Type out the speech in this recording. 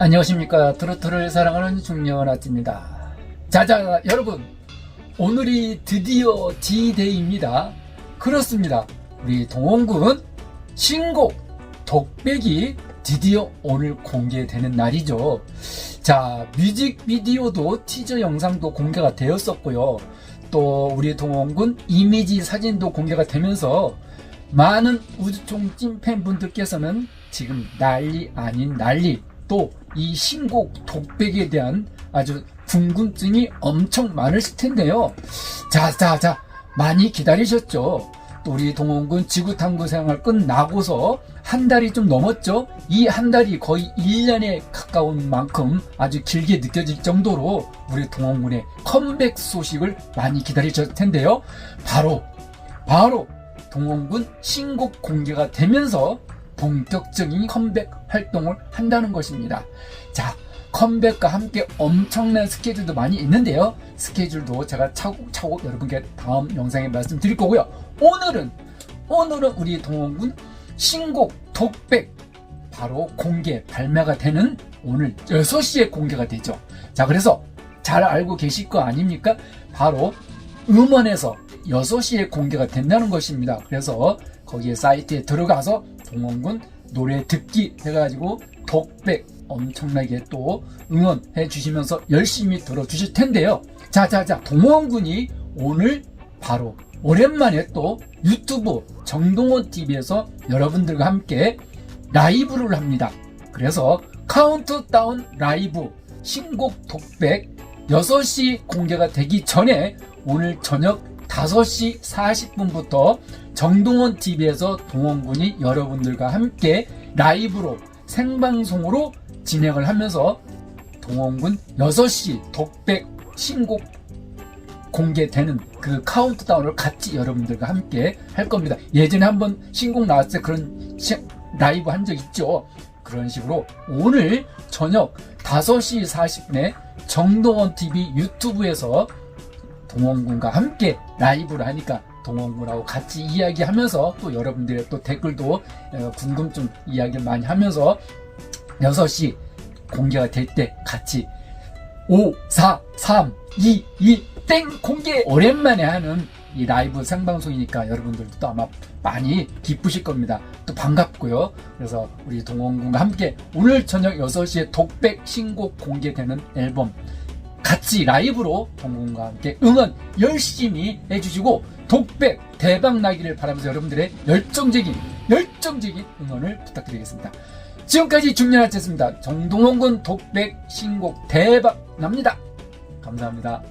안녕하십니까. 트로트를 사랑하는 중년아찌입니다. 자자 여러분. 오늘이 드디어 D-데이입니다. 그렇습니다. 우리 동원군 신곡 독백이 드디어 오늘 공개되는 날이죠. 자 뮤직비디오도 티저 영상도 공개가 되었었고요. 또 우리 동원군 이미지 사진도 공개가 되면서 많은 우주총 찐팬분들께서는 지금 난리 아닌 난리 또 이 신곡 독백에 대한 아주 궁금증이 엄청 많으실 텐데요. 자, 자, 자, 많이 기다리셨죠? 또 우리 동원군 지구탐구 생활 끝나고서 한 달이 좀 넘었죠? 이 한 달이 거의 1년에 가까운 만큼 아주 길게 느껴질 정도로 우리 동원군의 컴백 소식을 많이 기다리셨을 텐데요. 바로, 바로 동원군 신곡 공개가 되면서 본격적인 컴백 활동을 한다는 것입니다. 자, 컴백과 함께 엄청난 스케줄도 많이 있는데요. 스케줄도 제가 차곡차곡 여러분께 다음 영상에 말씀드릴 거고요. 오늘은, 오늘은 우리 동원군 신곡 독백 바로 공개, 발매가 되는 오늘 6시에 공개가 되죠. 자, 그래서 잘 알고 계실 거 아닙니까? 바로 음원에서 6시에 공개가 된다는 것입니다. 그래서 거기에 사이트에 들어가서 동원군 노래 듣기 해가지고 독백 엄청나게 또 응원해 주시면서 열심히 들어주실 텐데요. 자자자 동원군이 오늘 바로 오랜만에 또 유튜브 정동원 TV에서 여러분들과 함께 라이브를 합니다. 그래서 카운트다운 라이브 신곡 독백 6시 공개가 되기 전에 오늘 저녁 5시 40분부터 정동원 TV에서 동원군이 여러분들과 함께 라이브로 생방송으로 진행을 하면서 동원군 6시 독백 신곡 공개되는 그 카운트다운을 같이 여러분들과 함께 할 겁니다. 예전에 한번 신곡 나왔을 때 그런 시- 라이브 한 적 있죠. 그런 식으로 오늘 저녁 5시 40분에 정동원 TV 유튜브에서 동원군과 함께 라이브를 하니까 동원군하고 같이 이야기하면서 또 여러분들의 또 댓글도 어, 궁금증 이야기를 많이 하면서 6시 공개가 될 때 같이 5, 4, 3, 2, 1, 땡! 공개! 오랜만에 하는 이 라이브 생방송이니까 여러분들도 또 아마 많이 기쁘실 겁니다. 또 반갑고요. 그래서 우리 동원군과 함께 오늘 저녁 6시에 독백 신곡 공개되는 앨범 같이 라이브로 동원과 함께 응원 열심히 해주시고 독백 대박 나기를 바라면서 여러분들의 열정적인 열정적인 응원을 부탁드리겠습니다. 지금까지 중년아치였습니다. 정동원군 독백 신곡 대박 납니다. 감사합니다.